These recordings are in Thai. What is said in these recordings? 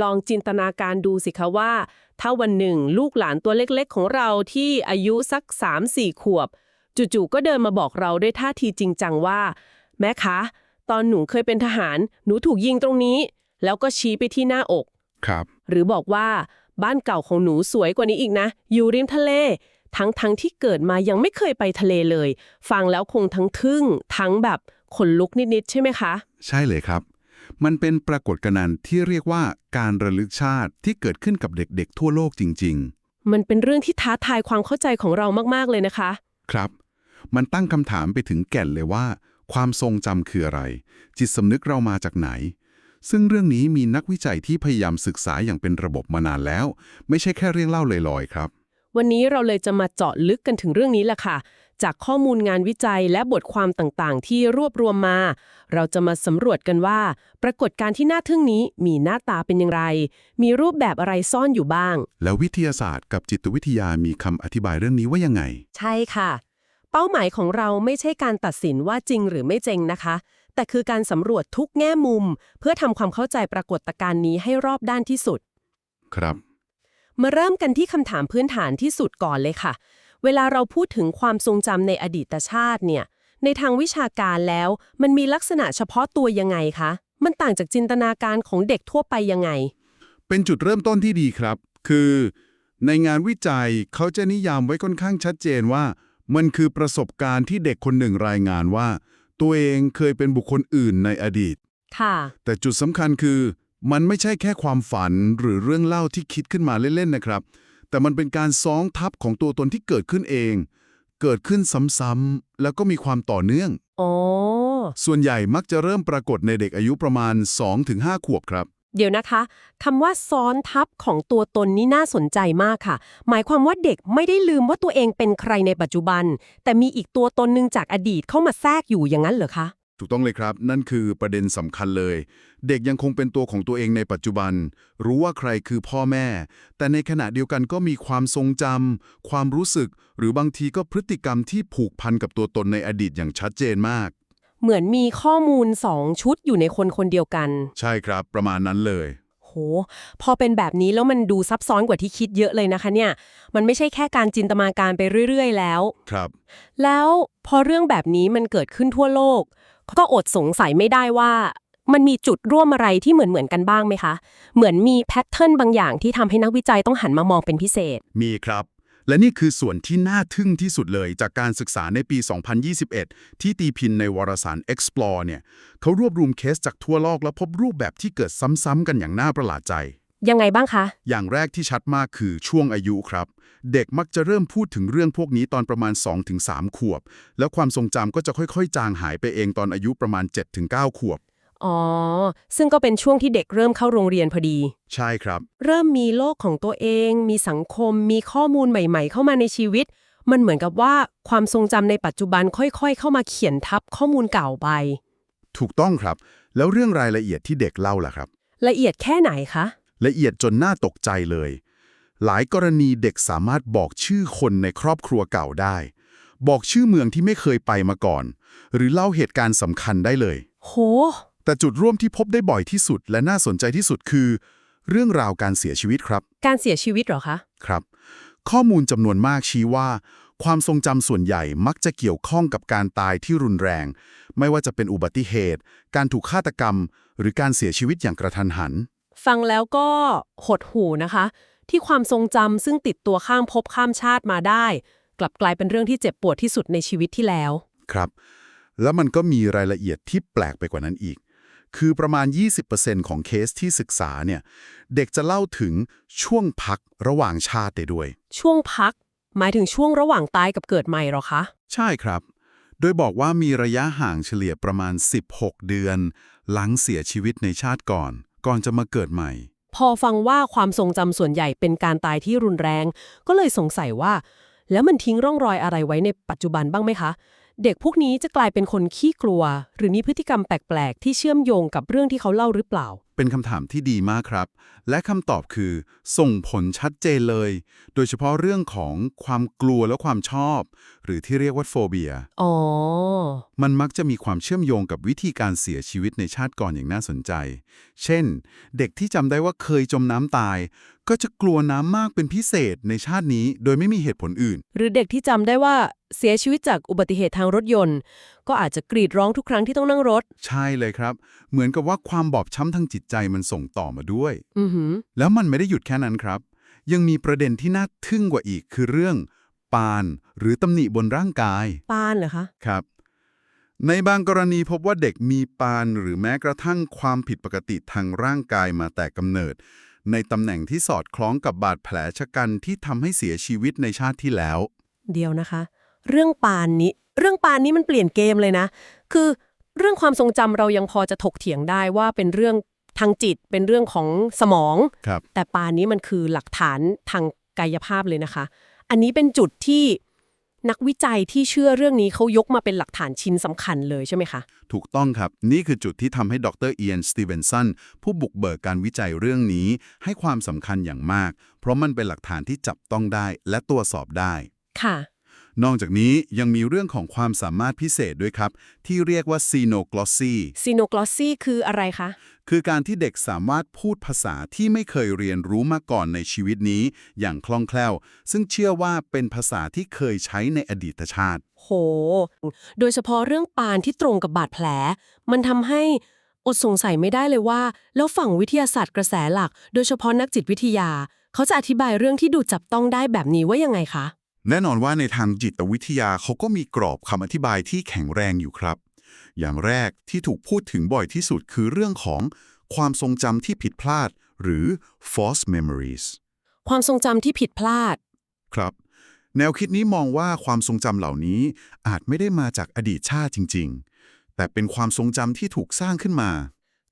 ลองจินตนาการดูสิคะว่า ถ้าวันหนึ่งลูกหลานตัวเล็กๆ ของเราที่อายุสัก 3-4 ขวบ จู่ๆก็เดินมาบอกเราด้วยท่าทีจริงจังว่า แม่คะ ตอนหนูเคยเป็นทหาร หนูถูกยิงตรงนี้ แล้วก็ชี้ไปที่หน้าอก ครับ หรือบอกว่าบ้านเก่าของหนูสวยกว่านี้อีกนะ อยู่ริมทะเล ทั้งทั้งที่เกิดมายังไม่เคยไปทะเลเลย ฟังแล้วคงทั้งทึ่ง ทั้งแบบขนลุกนิดๆใช่ไหมคะ ใช่เลยครับ มันเป็นปรากฏการณ์ที่เรียกว่าการระลึกชาติที่เกิดขึ้นกับเด็กๆ ทั่วโลกจริงมันเป็นเรื่องที่ท้าทายความเข้าใจของเรามากๆเลยนะคะๆครับ มันตั้งคำถามไปถึงแก่นเลยว่า ความทรงจำคืออะไร จิตสำนึกเรามาจากไหน ซึ่งเรื่องนี้มีนักวิจัยที่พยายามศึกษาอย่างเป็นระบบมานานแล้ว ไม่ใช่แค่เรื่องเล่าลอยๆครับ วันนี้เราเลยจะมาเจาะลึกกันถึงเรื่องนี้แหละค่ะ จากข้อมูลงานวิจัยและบทความต่างๆ ที่รวบรวมมา เราจะมาสำรวจกันว่า ปรากฏการณ์ที่น่าทึ่งนี้มีหน้าตาเป็นอย่างไร มีรูปแบบอะไรซ่อนอยู่บ้าง แล้ววิทยาศาสตร์กับจิตวิทยามีคำอธิบายเรื่องนี้ว่ายังไง ใช่ค่ะ เป้าหมายของเราไม่ใช่การตัดสินว่าจริงหรือไม่จริงนะคะ แต่คือการสำรวจทุกแง่มุม เพื่อทำความเข้าใจปรากฏการณ์นี้ให้รอบด้านที่สุด ครับ มาเริ่มกันที่คำถามพื้นฐานที่สุดก่อนเลยค่ะ เวลาเราพูดถึงความทรงจำในอดีตชาติเนี่ย ในทางวิชาการแล้ว มันมีลักษณะเฉพาะตัวยังไงคะ มันต่างจากจินตนาการของเด็กทั่วไปยังไง เป็นจุดเริ่มต้นที่ดีครับ คือ ในงานวิจัยเขาจะนิยามไว้ค่อนข้างชัดเจนว่า มันคือประสบการณ์ที่เด็กคนหนึ่งรายงานว่า ตัวเองเคยเป็นบุคคลอื่นในอดีต ค่ะ แต่จุดสำคัญคือ มันไม่ใช่แค่ความฝันหรือเรื่องเล่าที่คิดขึ้นมาเล่นๆนะครับ แต่มันเป็นการซ้องทับของตัวตนที่เกิดขึ้นเอง เกิดขึ้นซ้ำๆแล้วก็มีความต่อเนื่อง อ๋อ ส่วนใหญ่มักจะเริ่มปรากฏในเด็กอายุประมาณ 2-5 ขวบครับ เดี๋ยวนะคะคำว่าซ้อนทับของตัวตนนี่น่าสนใจมากค่ะ หมายความว่าเด็กไม่ได้ลืมว่าตัวเองเป็นใครในปัจจุบัน แต่มีอีกตัวตนหนึ่งจากอดีตเข้ามาแทรกอยู่อย่างนั้นเหรอคะ ถูกต้องเลยครับ นั่นคือประเด็นสำคัญเลย เด็กยังคงเป็นตัวของตัวเองในปัจจุบัน รู้ว่าใครคือพ่อแม่ แต่ในขณะเดียวกันก็มีความทรงจำความรู้สึก หรือบางทีก็พฤติกรรมที่ผูกพันกับตัวตนในอดีตอย่างชัดเจนมาก เหมือนมีข้อมูลสองชุดอยู่ในคนคนเดียวกัน ใช่ครับ ประมาณนั้นเลย โห พอเป็นแบบนี้แล้วมันดูซับซ้อนกว่าที่คิดเยอะเลยนะคะเนี่ย มันไม่ใช่แค่การจินตนาการไปเรื่อย ๆ แล้ว ครับ แล้วพอเรื่องแบบนี้มันเกิดขึ้นทั่วโลก ก็อดสงสัยไม่ได้ว่า มันมีจุดร่วมอะไรที่เหมือนเหมือนๆกันบ้างไหมคะ เหมือนมีแพทเทิร์นบางอย่างที่ทำให้นักวิจัยต้องหันมามองเป็นพิเศษ มีครับ และนี่คือส่วนที่น่าทึ่งที่สุดเลยจากการศึกษาในปี 2021 ที่ตีพิมพ์ในวารสาร Explore เนี่ยเขารวบรวมเคสจากทั่วโลก แล้วพบรูปแบบที่เกิดซ้ำๆกันอย่างน่าประหลาดใจ ยังไงบ้างคะ อย่างแรกที่ชัดมากคือช่วงอายุครับ เด็กมักจะเริ่มพูดถึงเรื่องพวกนี้ตอนประมาณ 2-3 ขวบ แล้วความทรงจำก็จะค่อยๆ จางหายไปเองตอนอายุประมาณ 7-9 ขวบ อ๋อ ซึ่งก็เป็นช่วงที่เด็กเริ่มเข้าโรงเรียนพอดี ใช่ครับ เริ่มมีโลกของตัวเอง มีสังคม มีข้อมูลใหม่ ๆ เข้ามาในชีวิต มันเหมือนกับว่าความทรงจำในปัจจุบันค่อยๆ เข้ามาเขียนทับข้อมูลเก่าไป ถูกต้องครับ แล้วเรื่องรายละเอียดที่เด็กเล่าล่ะครับ ละเอียดแค่ไหนคะ ละเอียดจนน่าตกใจเลย หลายกรณีเด็กสามารถบอกชื่อคนในครอบครัวเก่าได้ บอกชื่อเมืองที่ไม่เคยไปมาก่อน หรือเล่าเหตุการณ์สำคัญได้เลย โห แต่จุดร่วมที่พบได้บ่อยที่สุด และน่าสนใจที่สุดคือ เรื่องราวการเสียชีวิตครับ การเสียชีวิตเหรอคะ ครับ ข้อมูลจำนวนมากชี้ว่า ความทรงจำส่วนใหญ่มักจะเกี่ยวข้องกับการตายที่รุนแรง ไม่ว่าจะเป็นอุบัติเหตุ การถูกฆาตกรรม หรือการเสียชีวิตอย่างกระทันหัน ฟังแล้วก็หดหูนะคะ ที่ความทรงจำซึ่งติดตัวข้ามภพข้ามชาติมาได้ กลับกลายเป็นเรื่องที่เจ็บปวดที่สุดในชีวิตที่แล้ว ครับ แล้วมันก็มีรายละเอียดที่แปลกไปกว่านั้นอีก คือประมาณ 20%ของเคสที่ศึกษาเนี่ย เด็กจะเล่าถึงช่วงพักระหว่างชาติได้ด้วย ช่วงพัก หมายถึงช่วงระหว่างตายกับเกิดใหม่เหรอคะ ใช่ครับ โดยบอกว่ามีระยะห่างเฉลี่ยประมาณ 16 เดือน หลังเสียชีวิตในชาติก่อน ก่อนจะมาเกิดใหม่ พอฟังว่าความทรงจำส่วนใหญ่เป็นการตายที่รุนแรง ก็เลยสงสัยว่า แล้วมันทิ้งร่องรอยอะไรไว้ในปัจจุบันบ้างไหมคะ เด็กพวกนี้จะกลายเป็นคนขี้กลัว หรือมีพฤติกรรมแปลก ๆ ที่เชื่อมโยงกับเรื่องที่เขาเล่าหรือเปล่าเป็นคำถามที่ดีมากครับ และคำตอบคือ ส่งผลชัดเจนเลย โดยเฉพาะเรื่องของความกลัวและความชอบ หรือที่เรียกว่าโฟเบียอ๋อ มันมักจะมีความเชื่อมโยงกับวิธีการเสียชีวิตในชาติก่อนอย่างน่าสนใจ เช่น เด็กที่จำได้ว่าเคยจมน้ำตาย ก็จะกลัวน้ำมากเป็นพิเศษในชาตินี้ โดยไม่มีเหตุผลอื่น หรือเด็กที่จำได้ว่าเสียชีวิตจากอุบัติเหตุทางรถยนต์ก็อาจจะกรีดร้องทุกครั้งที่ต้องนั่งรถ ใช่เลยครับ เหมือนกับว่าความบอบช้ำทางจิตใจมันส่งต่อมาด้วย อือหือ แล้วมันไม่ได้หยุดแค่นั้นครับ ยังมีประเด็นที่น่าทึ่งกว่าอีกคือเรื่อง ปาน หรือตำหนิบนร่างกาย ปานเหรอคะ ครับ ในบางกรณีพบว่าเด็กมีปานหรือแม้กระทั่งความผิดปกติทางร่างกายมาแต่กำเนิด ในตำแหน่งที่สอดคล้องกับบาดแผลชะกันที่ทำให้เสียชีวิตในชาติที่แล้ว เดียวนะคะ เรื่องปานนี้ เรื่องปานนี้มันเปลี่ยนเกมเลยนะ คือเรื่องความทรงจำเรายังพอจะถกเถียงได้ว่าเป็นเรื่องทางจิตเป็นเรื่องของสมองครับแต่ปานนี้มันคือหลักฐานทางกายภาพเลยนะคะ อันนี้เป็นจุดที่นักวิจัยที่เชื่อเรื่องนี้เขายกมาเป็นหลักฐานชิ้นสำคัญเลยใช่ไหมคะ ถูกต้องครับ นี่คือจุดที่ทำให้ดรเอียนสตีเวนสันผู้บุกเบิกการวิจัยเรื่องนี้ ให้ความสำคัญอย่างมาก เพราะมันเป็นหลักฐานที่จับต้องได้และตรวจสอบได้ ค่ะ นอกจากนี้ยังมีเรื่องของความสามารถพิเศษด้วยครับ ที่เรียกว่าซีโนกลอสซีซีโนกลอสซีคืออะไรคะ คือการที่เด็กสามารถพูดภาษาที่ไม่เคยเรียนรู้มาก่อนในชีวิตนี้ อย่างคล่องแคล่ว ซึ่งเชื่อว่าเป็นภาษาที่เคยใช้ในอดีตชาติ โห โดยเฉพาะเรื่องปานที่ตรงกับบาดแผล มันทำให้อดสงสัยไม่ได้เลยว่า แล้วฝั่งวิทยาศาสตร์กระแสหลัก โดยเฉพาะนักจิตวิทยา เขาจะอธิบายเรื่องที่ดูจับต้องได้แบบนี้ว่ายังไงคะ แน่นอนว่าในทางจิตวิทยาเขาก็มีกรอบคำอธิบายที่แข็งแรงอยู่ครับ อย่างแรกที่ถูกพูดถึงบ่อยที่สุดคือเรื่องของความทรงจำที่ผิดพลาด หรือ false memories ความทรงจำที่ผิดพลาด ครับ แนวคิดนี้มองว่าความทรงจำเหล่านี้อาจไม่ได้มาจากอดีตชาติจริง ๆ แต่เป็นความทรงจำที่ถูกสร้างขึ้นมา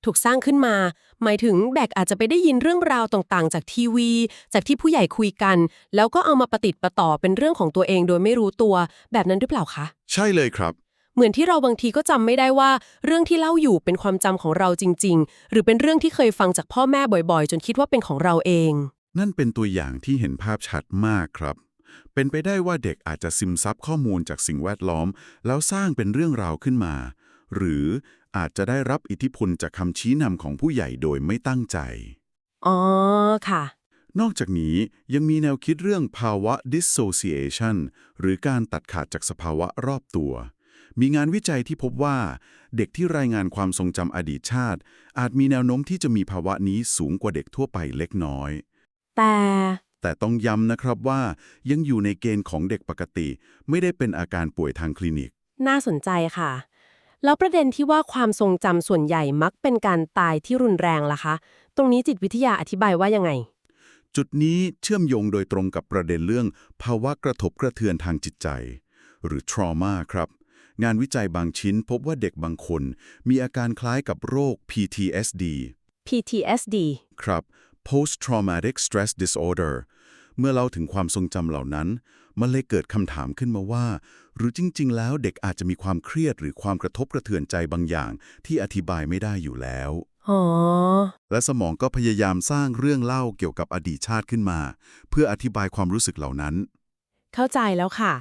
ถูกสร้างขึ้นมา หมายถึงแบกอาจจะไปได้ยินเรื่องราวต่างๆ จากทีวี จากที่ผู้ใหญ่คุยกัน แล้วก็เอามาประติดประต่อเป็นเรื่องของตัวเองโดยไม่รู้ตัว แบบนั้นหรือเปล่าคะ ใช่เลยครับ เหมือนที่เราบางทีก็จำไม่ได้ว่า เรื่องที่เล่าอยู่เป็นความจำของเราจริง ๆ หรือเป็นเรื่องที่เคยฟังจากพ่อแม่บ่อยๆ จนคิดว่าเป็นของเราเอง นั่นเป็นตัวอย่างที่เห็นภาพชัดมากครับเป็นไปได้ว่าเด็กอาจจะซึมซับข้อมูลจากสิ่งแวดล้อม แล้วสร้างเป็นเรื่องราวขึ้นมา หรือ อาจจะได้รับอิทธิพลจากคำชี้นำของผู้ใหญ่โดยไม่ตั้งใจ อ๋อ ค่ะ นอกจากนี้ยังมีแนวคิดเรื่องภาวะ dissociation หรือการตัดขาดจากสภาวะรอบตัว มีงานวิจัยที่พบว่า เด็กที่รายงานความทรงจำอดีตชาติ อาจมีแนวโน้มที่จะมีภาวะนี้สูงกว่าเด็กทั่วไปเล็กน้อย แต่แต่ต้องย้ำนะครับว่ายังอยู่ในเกณฑ์ของเด็กปกติ ไม่ได้เป็นอาการป่วยทางคลินิก น่าสนใจค่ะ แล้วประเด็นที่ว่าความทรงจำส่วนใหญ่มักเป็นการตายที่รุนแรงล่ะคะ ตรงนี้จิตวิทยาอธิบายว่ายังไง จุดนี้เชื่อมโยงโดยตรงกับประเด็นเรื่อง ภาวะกระทบกระเทือนทางจิตใจ หรือ trauma ครับ งานวิจัยบางชิ้นพบว่าเด็กบางคน มีอาการคล้ายกับโรค PTSD PTSD ครับ post traumatic stress disorder เมื่อเล่าถึงความทรงจำเหล่านั้น มันเลยเกิดคำถามขึ้นมาว่า หรือจริง ๆ แล้วเด็กอาจจะมีความเครียดหรือความกระทบกระเทือนใจบางอย่าง ที่อธิบายไม่ได้อยู่แล้วอ๋อและสมองก็พยายามสร้างเรื่องเล่าเกี่ยวกับอดีตชาติขึ้นมา เพื่ออธิบายความรู้สึกเหล่านั้น เข้าใจแล้วค่ะ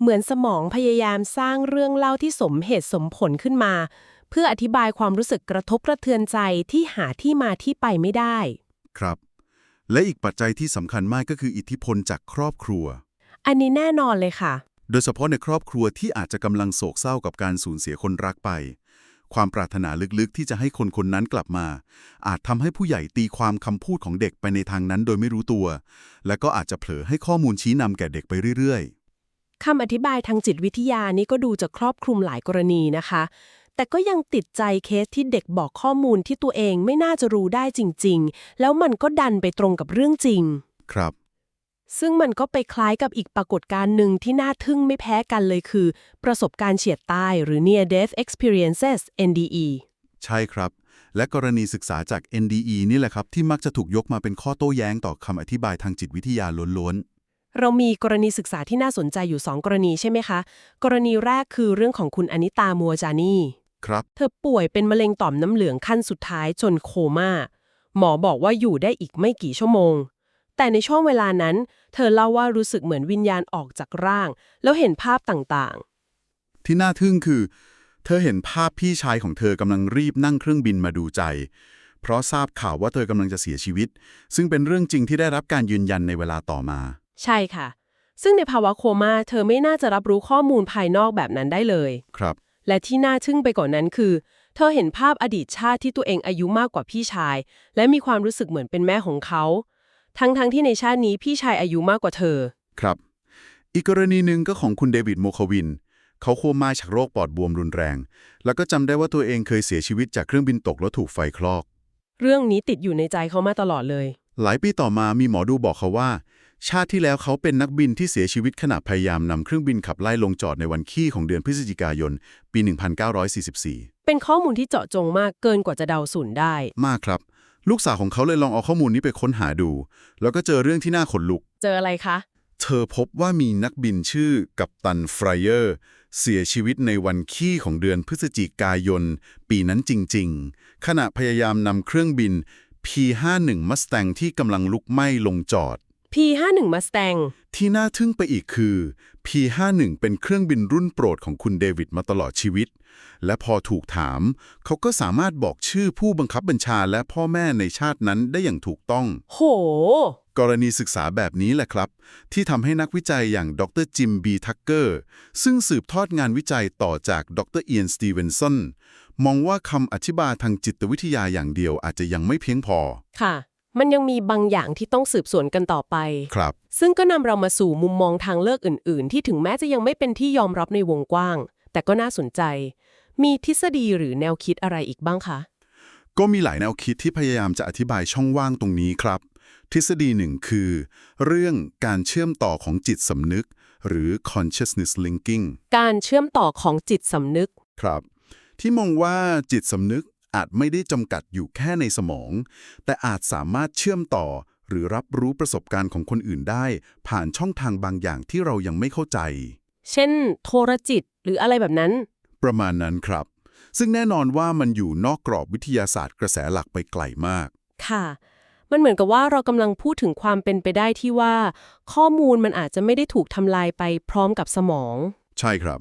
เหมือนสมองพยายามสร้างเรื่องเล่าที่สมเหตุสมผลขึ้นมา เพื่ออธิบายความรู้สึกกระทบกระเทือนใจที่หาที่มาที่ไปไม่ได้ ครับ และอีกปัจจัยที่สำคัญมากก็คืออิทธิพลจากครอบครัว อันนี้แน่นอนเลยค่ะ โดยเฉพาะในครอบครัวที่อาจจะกำลังโศกเศร้ากับการสูญเสียคนรักไป ความปรารถนาลึกๆ ที่จะให้คนคนนั้นกลับมา อาจทำให้ผู้ใหญ่ตีความคำพูดของเด็กไปในทางนั้นโดยไม่รู้ตัว และก็อาจจะเผลอให้ข้อมูลชี้นำแก่เด็กไปเรื่อยคำอธิบายทางจิตวิทยานี้ก็ดูจะครอบคลุมหลายกรณีนะคะ แต่ก็ยังติดใจเคสที่เด็กบอกข้อมูลที่ตัวเองไม่น่าจะรู้ได้จริง ๆ แล้วมันก็ดันไปตรงกับเรื่องจริงๆครับ ซึ่งมันก็ไปคล้ายกับอีกปรากฏการณ์หนึ่งที่น่าทึ่งไม่แพ้กันเลยคือ ประสบการณ์เฉียดตาย หรือ near death experiences NDE ใช่ครับ และกรณีศึกษาจาก NDE นี่แหละครับ ที่มักจะถูกยกมาเป็นข้อโต้แย้งต่อคำอธิบายทางจิตวิทยาล้วนเรามีกรณีศึกษาที่น่าสนใจอยู่ 2 กรณีใช่ไหมคะ กรณีแรกคือเรื่องของคุณอนิตามัวจานีครับเธอป่วยเป็นมะเร็งต่อมน้ำเหลืองขั้นสุดท้ายจนโคม่าหมอบอกว่าอยู่ได้อีกไม่กี่ชั่วโมง แต่ในช่วงเวลานั้น เธอเล่าว่ารู้สึกเหมือนวิญญาณออกจากร่าง แล้วเห็นภาพต่างที่น่าทึ่งคือ เธอเห็นภาพพี่ชายของเธอกำลังรีบนั่งเครื่องบินมาดูใจ เพราะทราบข่าวว่าเธอกำลังจะเสียชีวิต ซึ่งเป็นเรื่องจริงที่ได้รับการยืนยันในเวลาต่อมาๆใช่ค่ะ ซึ่งในภาวะโคม่าเธอไม่น่าจะรับรู้ข้อมูลภายนอกแบบนั้นได้เลย ครับ และที่น่าทึ่งไปกว่านนั้นคือเธอเห็นภาพอดีตชาติที่ตัวเองอายุมากกว่าพี่ชาย และมีความรู้สึกเหมือนเป็นแม่ของเขา ทั้งๆที่ในชาตินี้พี่ชายอายุมากกว่าเธอ ครับ อีกกรณีหนึ่งก็ของคุณเดวิดโมคาวิน เขาโคม่าจากโรคปอดบวมรุนแรง แล้วก็จำได้ว่าตัวเองเคยเสียชีวิตจากเครื่องบินตกแล้วถูกไฟคลอก เรื่องนี้ติดอยู่ในใจเขามาตลอดเลย หลายปีต่อมามีหมอดูบอกเขาว่า ชาติที่แล้วเขาเป็นนักบินที่เสียชีวิตขณะพยายามนำเครื่องบินขับไล่ลงจอดในวันขี้ของเดือนพฤศจิกายน ปี 1944 เป็นข้อมูลที่เจาะจงมากเกินกว่าจะเดาสูนได้ มากครับ ลูกสาวของเขาเลยลองเอาข้อมูลนี้ไปค้นหาดู แล้วก็เจอเรื่องที่น่าขนลุก เจออะไรคะ เธอพบว่ามีนักบินชื่อกัปตันฟรายเออร์ เสียชีวิตในวันขี้ของเดือนพฤศจิกายน ปีนั้นจริง ๆ ขณะพยายามนำเครื่องบิน P51 Mustang ที่กำลังลุกไหม้ลงจอด P51 Mustang ที่น่าทึ่งไปอีกคือ P51 เป็นเครื่องบินรุ่นโปรดของคุณเดวิดมาตลอดชีวิต และพอถูกถาม เขาก็สามารถบอกชื่อผู้บังคับบัญชาและพ่อแม่ในชาตินั้นได้อย่างถูกต้อง โห กรณีศึกษาแบบนี้แหละครับ ที่ทำให้นักวิจัยอย่างดรจิมบีทักเกอร์ซึ่งสืบทอดงานวิจัยต่อจากดรเอียนสตีเวนสันมองว่าคำอธิบายทางจิตวิทยาอย่างเดียวอาจจะยังไม่เพียงพอค่ะ มันยังมีบางอย่างที่ต้องสืบสวนกันต่อไป ครับ ซึ่งก็นำเรามาสู่มุมมองทางเลือกอื่น ๆ ที่ถึงแม้จะยังไม่เป็นที่ยอมรับในวงกว้าง แต่ก็น่าสนใจ มีทฤษฎีหรือแนวคิดอะไรอีกบ้างคะ ก็มีหลายแนวคิดที่พยายามจะอธิบายช่องว่างตรงนี้ครับ ทฤษฎีหนึ่งคือ เรื่องการเชื่อมต่อของจิตสำนึก หรือ consciousness linking การเชื่อมต่อของจิตสำนึก ครับ ที่มองว่าจิตสำนึก อาจไม่ได้จำกัดอยู่แค่ในสมอง แต่อาจสามารถเชื่อมต่อหรือรับรู้ประสบการณ์ของคนอื่นได้ ผ่านช่องทางบางอย่างที่เรายังไม่เข้าใจ เช่น โทรจิต หรืออะไรแบบนั้น ประมาณนั้นครับ ซึ่งแน่นอนว่ามันอยู่นอกกรอบวิทยาศาสตร์กระแสหลักไปไกลมาก ค่ะ มันเหมือนกับว่าเรากำลังพูดถึงความเป็นไปได้ที่ว่า ข้อมูลมันอาจจะไม่ได้ถูกทำลายไปพร้อมกับสมอง ใช่ครับ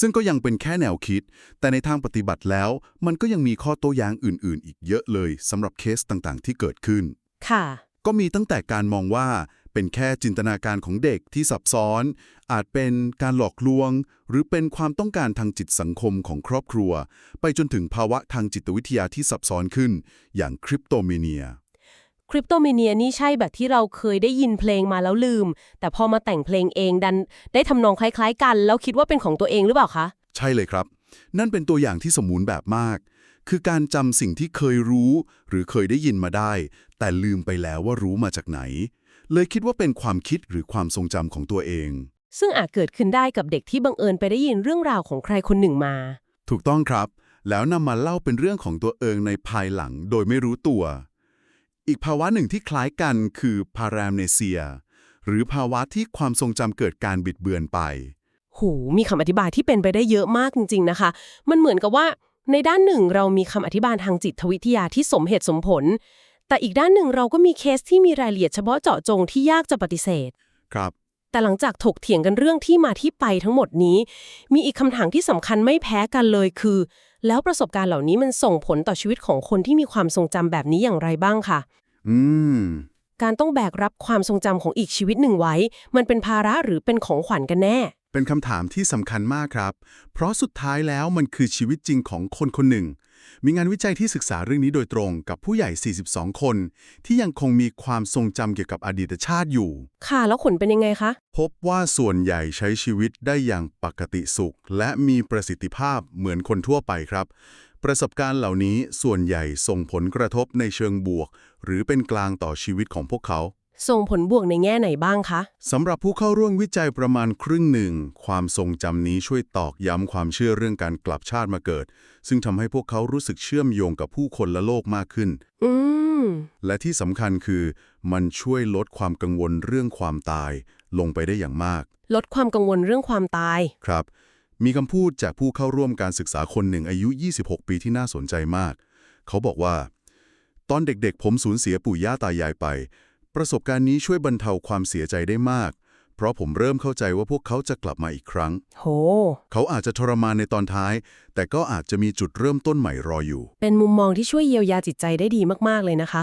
ซึ่งก็ยังเป็นแค่แนวคิด แต่ในทางปฏิบัติแล้ว มันก็ยังมีข้อโต้แย้งอื่น ๆ อีกเยอะเลยสำหรับเคสต่างๆ ที่เกิดขึ้น ค่ะ ก็มีตั้งแต่การมองว่าเป็นแค่จินตนาการของเด็กที่ซับซ้อน อาจเป็นการหลอกลวง หรือเป็นความต้องการทางจิตสังคมของครอบครัว ไปจนถึงภาวะทางจิตวิทยาที่ซับซ้อนขึ้น อย่างคริปโตเมเนีย คริปโตเมเนียนี่ใช่แบบที่เราเคยได้ยินเพลงมาแล้วลืม แต่พอมาแต่งเพลงเองดัน ได้ทำนองคล้าย ๆ กัน แล้วคิดว่าเป็นของตัวเองหรือเปล่าคะ ใช่เลยครับ นั่นเป็นตัวอย่างที่สมบูรณ์แบบมาก คือการจำสิ่งที่เคยรู้ หรือเคยได้ยินมาได้ แต่ลืมไปแล้วว่ารู้มาจากไหน เลยคิดว่าเป็นความคิดหรือความทรงจำของตัวเอง ซึ่งอาจเกิดขึ้นได้กับเด็กที่บังเอิญไปได้ยินเรื่องราวของใครคนหนึ่งมา ถูกต้องครับ แล้วนำมาเล่าเป็นเรื่องของตัวเองในภายหลังโดยไม่รู้ตัว อีกภาวะหนึ่งที่คล้ายกันคือพารามเนเซีย หรือภาวะที่ความทรงจำเกิดการบิดเบือนไป หูมีคำอธิบายที่เป็นไปได้เยอะมากจริง ๆ นะคะ มันเหมือนกับว่าในด้านหนึ่งเรามีคำอธิบายทางจิตวิทยาที่สมเหตุสมผล แต่อีกด้านหนึ่งเราก็มีเคสที่มีรายละเอียดเฉพาะเจาะจงที่ยากจะปฏิเสธ ครับ แต่หลังจากถกเถียงกันเรื่องที่มาที่ไปทั้งหมดนี้ มีอีกคำถามที่สำคัญไม่แพ้กันเลยคือ แล้วประสบการณ์เหล่านี้มันส่งผลต่อชีวิตของคนที่มีความทรงจำแบบนี้อย่างไรบ้างค่ะอืม การต้องแบกรับความทรงจำของอีกชีวิตหนึ่งไว้ มันเป็นภาระหรือเป็นของขวัญกันแน่ เป็นคำถามที่สำคัญมากครับ เพราะสุดท้ายแล้วมันคือชีวิตจริงของคนคนหนึ่ง มีงานวิจัยที่ศึกษาเรื่องนี้โดยตรงกับผู้ใหญ่ 42 คน ที่ยังคงมีความทรงจำเกี่ยวกับอดีตชาติอยู่ ค่ะ แล้วผลเป็นยังไงคะ พบว่าส่วนใหญ่ใช้ชีวิตได้อย่างปกติสุข และมีประสิทธิภาพเหมือนคนทั่วไปครับ ประสบการณ์เหล่านี้ส่วนใหญ่ส่งผลกระทบในเชิงบวก หรือเป็นกลางต่อชีวิตของพวกเขา ส่งผลบวกในแง่ไหนบ้างคะ สำหรับผู้เข้าร่วมวิจัยประมาณครึ่งหนึ่ง ความทรงจำนี้ช่วยตอกย้ำความเชื่อเรื่องการกลับชาติมาเกิด ซึ่งทำให้พวกเขารู้สึกเชื่อมโยงกับผู้คนและโลกมากขึ้น อืมและที่สำคัญคือ มันช่วยลดความกังวลเรื่องความตาย ลงไปได้อย่างมาก ลดความกังวลเรื่องความตาย ครับ มีคำพูดจากผู้เข้าร่วมการศึกษาคนหนึ่งอายุ 26 ปีที่น่าสนใจมาก เขาบอกว่า ตอนเด็กๆ ผมสูญเสียปู่ย่าตายายไป ประสบการณ์นี้ช่วยบรรเทาความเสียใจได้มาก เพราะผมเริ่มเข้าใจว่าพวกเขาจะกลับมาอีกครั้ง โห เขาอาจจะทรมานในตอนท้าย แต่ก็อาจจะมีจุดเริ่มต้นใหม่รออยู่ เป็นมุมมองที่ช่วยเยียวยาจิตใจได้ดีมากๆเลยนะคะ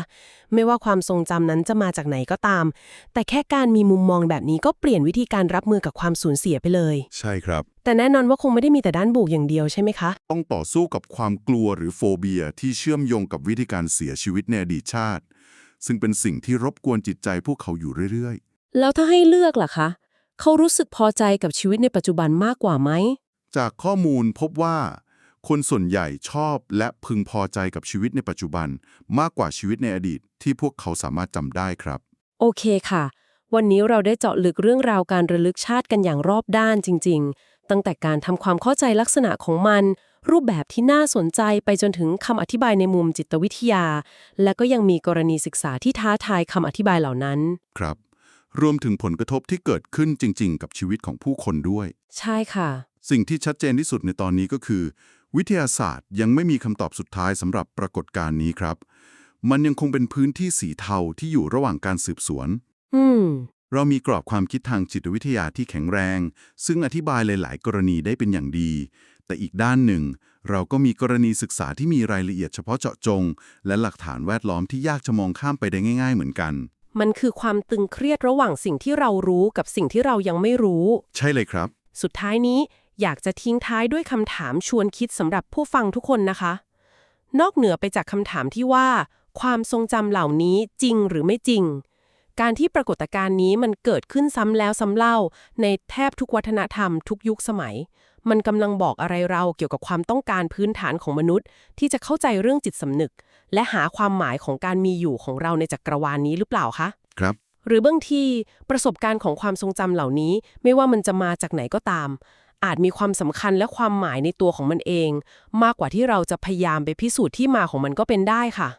ไม่ว่าความทรงจำนั้นจะมาจากไหนก็ตาม แต่แค่การมีมุมมองแบบนี้ก็เปลี่ยนวิธีการรับมือกับความสูญเสียไปเลย ใช่ครับ แต่แน่นอนว่าคงไม่ได้มีแต่ด้านบวกอย่างเดียวใช่ไหมคะ ต้องต่อสู้กับความกลัวหรือโฟเบียที่เชื่อมโยงกับวิธีการเสียชีวิตในอดีตชาติ ซึ่งเป็นสิ่งที่รบกวนจิตใจพวกเขาอยู่เรื่อยแล้วถ้าให้เลือกล่ะคะ เขารู้สึกพอใจกับชีวิตในปัจจุบันมากกว่าไหมๆจากข้อมูลพบว่า คนส่วนใหญ่ชอบและพึงพอใจกับชีวิตในปัจจุบันมากกว่าชีวิตในอดีตที่พวกเขาสามารถจำได้ครับ โอเคค่ะ วันนี้เราได้เจาะลึกเรื่องราวการระลึกชาติกันอย่างรอบด้านจริง ๆ ตั้งแต่การทำความเข้าใจลักษณะของมัน รูปแบบที่น่าสนใจไปจนถึงคำอธิบายในมุมจิตวิทยา และก็ยังมีกรณีศึกษาที่ท้าทายคำอธิบายเหล่านั้น ครับ รวมถึงผลกระทบที่เกิดขึ้นจริง ๆ กับชีวิตของผู้คนด้วย ใช่ค่ะ สิ่งที่ชัดเจนที่สุดในตอนนี้ก็คือ วิทยาศาสตร์ยังไม่มีคำตอบสุดท้ายสำหรับปรากฏการณ์นี้ครับ มันยังคงเป็นพื้นที่สีเทาที่อยู่ระหว่างการสืบสวน อืม เรามีกรอบความคิดทางจิตวิทยาที่แข็งแรง ซึ่งอธิบายหลายๆ กรณีได้เป็นอย่างดี แต่อีกด้านหนึ่ง เราก็มีกรณีศึกษาที่มีรายละเอียดเฉพาะเจาะจง และหลักฐานแวดล้อมที่ยากจะมองข้ามไปได้ง่าย ๆ เหมือนกัน มันคือความตึงเครียดระหว่างสิ่งที่เรารู้กับสิ่งที่เรายังไม่รู้ ใช่เลยครับ สุดท้ายนี้อยากจะทิ้งท้ายด้วยคำถามชวนคิดสำหรับผู้ฟังทุกคนนะคะ นอกเหนือไปจากคำถามที่ว่า ความทรงจำเหล่านี้จริงหรือไม่จริง การที่ปรากฏการณ์นี้มันเกิดขึ้นซ้ำแล้วซ้ำเล่า ในแทบทุกวัฒนธรรมทุกยุคสมัย มันกำลังบอกอะไรเราเกี่ยวกับความต้องการพื้นฐานของมนุษย์ ที่จะเข้าใจเรื่องจิตสำนึก และหาความหมายของการมีอยู่ของเราในจักรวาลนี้หรือเปล่าคะครับหรือบางทีประสบการณ์ของความทรงจำเหล่านี้ ไม่ว่ามันจะมาจากไหนก็ตาม อาจมีความสำคัญและความหมายในตัวของมันเอง มากกว่าที่เราจะพยายามไปพิสูจน์ที่มาของมันก็เป็นได้ค่ะ